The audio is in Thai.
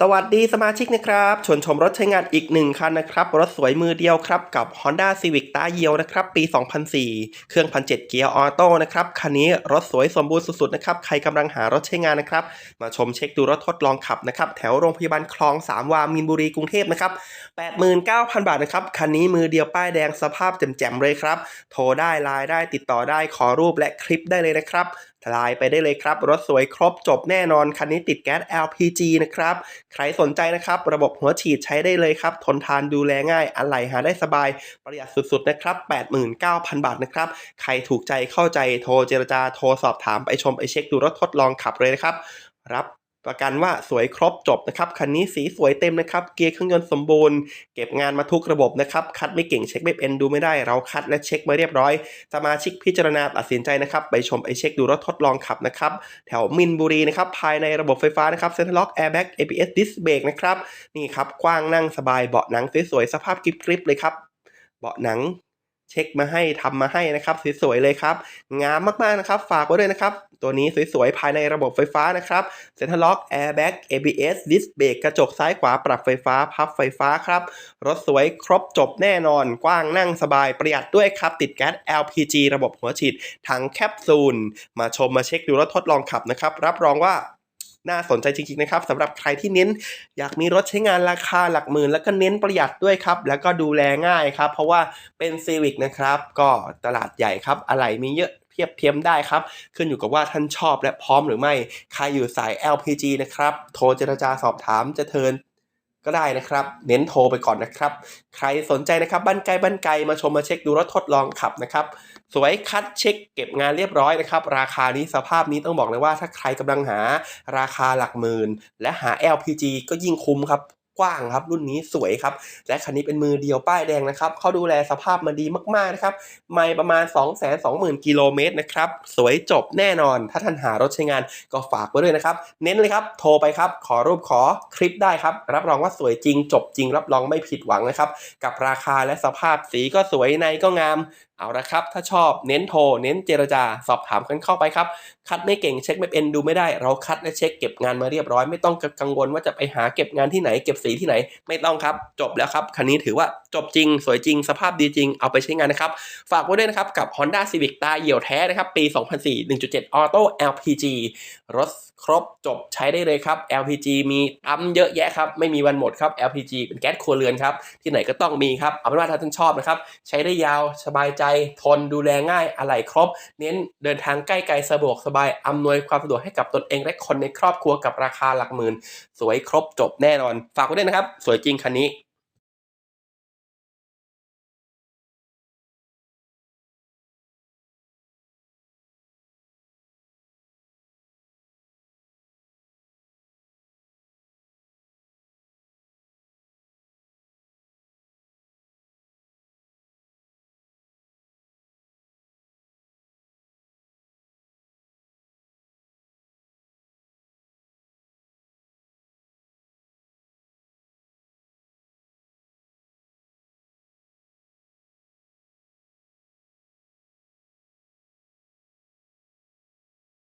สวัสดีสมาชิกนะครับชวนชมรถใช้งานอีกหนึ่งคันนะครับ รถสวยมือเดียวครับ กับ Honda Civic ตาเยียวนะครับ ปี 2004 เครื่องพันเเกียร์ออโต้นะครับ คันนี้รถสวยสมบูรณ์สุดๆนะครับ ใครกำลังหารถใช้งานนะครับ มาชมเช็คดูรถทดลองขับนะครับ แถวโรงพยาบาลคลอง3วามินบุรีกรุงเทพนะครับ 89,000 บาทนะครับ คันนี้มือเดียวป้ายแดงสภาพแจ่มๆเลยครับ โทรได้ไลน์ได้ติดต่อได้ขอรูปและคลิปได้เลยนะครับทลายไปได้เลยครับ รถสวยครบจบแน่นอน คันนี้ติดแก๊ส LPG นะครับ ใครสนใจนะครับ ระบบหัวฉีดใช้ได้เลยครับ ทนทานดูแลง่าย อะไหล่หาได้สบาย ประหยัดสุดๆนะครับ 89,000 บาทนะครับ ใครถูกใจเข้าใจโทรเจรจาโทรสอบถามไปชมไปเช็คดูรถทดลองขับเลยนะครับ รับ ประกันว่าสวยครบจบนะครับ คันนี้สีสวยเต็มนะครับ เกียร์เครื่องยนต์สมบูรณ์ เก็บงานมาทุกระบบนะครับ คัดไม่เก่งเช็คไม่เป็นดูไม่ได้ เราคัดและเช็คมาเรียบร้อย สมาชิกพิจารณาตัดสินใจนะครับ ไปชมไปเช็คดูรถทดลองขับนะครับ แถวมินบุรีนะครับ ภายในระบบไฟฟ้านะครับเซ็นทรัลล็อกแอร์แบ็ก ABS Disc Brake นะครับ นี่ครับ กว้างนั่งสบาย เบาะหนังสวยๆ สภาพกริบๆเลยครับ เบาะหนัง เช็คมาให้ทำมาให้นะครับสวยๆเลยครับ งามมากๆนะครับ ฝากไว้ด้วยนะครับ ตัวนี้สวยๆ ภายในระบบไฟฟ้านะครับเซ็นทรัลล็อกแอร์แบ็ก ABS Disc Brake กระจกซ้ายขวาปรับไฟฟ้า พับไฟฟ้าครับ รถสวยครบจบแน่นอน กว้างนั่งสบายประหยัดด้วยครับ ติดแก๊ส LPG ระบบหัวฉีดถังแคปซูล มาชมมาเช็คดูรถทดลองขับนะครับ รับรองว่า น่าสนใจจริงๆนะครับสำหรับใครที่เน้นอยากมีรถใช้งานราคาหลักหมื่น แล้วก็เน้นประหยัดด้วยครับ แล้วก็ดูแลง่ายครับ เพราะว่าเป็นซีวิกนะครับ ก็ตลาดใหญ่ครับอะไหล่มีเยอะเทียบเทียมได้ครับ ขึ้นอยู่กับว่าท่านชอบและพร้อมหรือไม่ ใครอยู่สาย LPG นะครับ โทรเจรจาสอบถามจะเทิร์น ก็ได้นะครับ เน้นโทรไปก่อนนะครับ ใครสนใจนะครับบ้านไกลบ้านไกลมาชมมาเช็คดูรถทดลองขับนะครับ สวยคัดเช็คเก็บงานเรียบร้อยนะครับ ราคานี้สภาพนี้ต้องบอกเลยว่าถ้าใครกำลังหาราคาหลักหมื่น และหา LPG ก็ยิ่งคุ้มครับ กว้างครับ รุ่นนี้สวยครับ และคันนี้เป็นมือเดียวป้ายแดงนะครับเขาดูแลสภาพมาดีมากๆนะครับไม่ประมาณ 2 2 0 0 0 0กิโลเมตรนะครับสวยจบแน่นอน ถ้าท่านหารถใช้งานก็ฝากไว้ด้วยนะครับ เน้นเลยครับ โทรไปครับ ขอรูปขอคลิปได้ครับ รับรองว่าสวยจริง จบจริง รับรองไม่ผิดหวังนะครับ กับราคาและสภาพสีก็สวยในก็งามเอาละครับ ถ้าชอบเน้นโทร เน้นเจรจา สอบถามกันเข้าไปครับ คัดไม่เก่งเช็คไม่เป็นดูไม่ได้ เราคัดและเช็คเก็บงานมาเรียบร้อย ไม่ต้องกังวลว่าจะไปหาเก็บงานที่ไหนเก็บสีที่ไหนไม่ต้องครับ จบแล้วครับ คันนี้ถือว่าจบจริง สวยจริง สภาพดีจริง เอาไปใช้งานนะครับ ฝากไว้ด้วยนะครับ กับ Honda Civic ตาเหี่ยวแท้นะครับ ปี 2004 1.7 Auto LPG รถ ครบจบใช้ได้เลยครับ LPG มีปั๊มเยอะแยะครับไม่มีวันหมดครับ LPG เป็นแก๊สครัวเรือนครับที่ไหนก็ต้องมีครับเอาเป็นว่าถ้าท่านชอบนะครับใช้ได้ยาวสบายใจทนดูแลง่ายอะไหล่ครบ เน้นเดินทางใกล้ไกลสะดวกสบายอำนวยความสะดวกให้กับตนเองและคนในครอบครัวกับราคาหลักหมื่น สวยครบจบแน่นอน ฝากไว้ด้วยนะครับ สวยจริงคันนี้